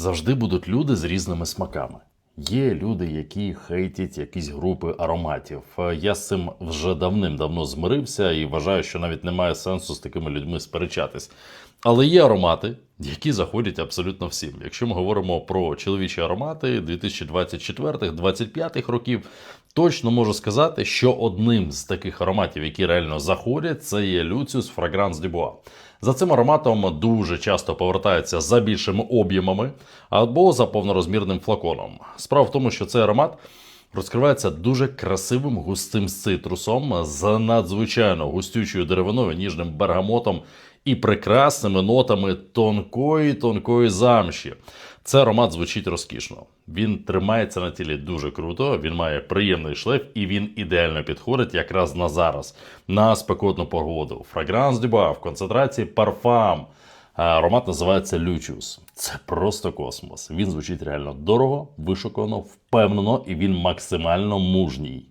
завжди будуть люди з різними смаками. Є люди, які хейтять якісь групи ароматів. Е, Я з цим вже давним-давно змирився і вважаю, що навіть немає сенсу з такими людьми сперечатись. Але є аромати, які заходять абсолютно всім. Якщо ми говоримо про чоловічі аромати 2024-2025 років, точно можу сказати, що одним з таких ароматів, які реально заходять, це є Fragrance du Bois. За цим ароматом дуже часто повертаються за більшими об'ємами або за повнорозмірним флаконом. Справа в тому, що цей аромат розкривається дуже красивим густим цитрусом з надзвичайно густючою деревиною, ніжним бергамотом і прекрасними нотами тонкої тонкої замші. Цей аромат звучить розкішно. Він тримається на тілі дуже круто, він має приємний шлейф і він ідеально підходить якраз на зараз, на спекотну погоду. Фрагранс дюба в концентрації парфам. А Аромат називається Lucius. Це просто космос. Він звучить реально дорого, вишукано, впевнено і він максимально мужній.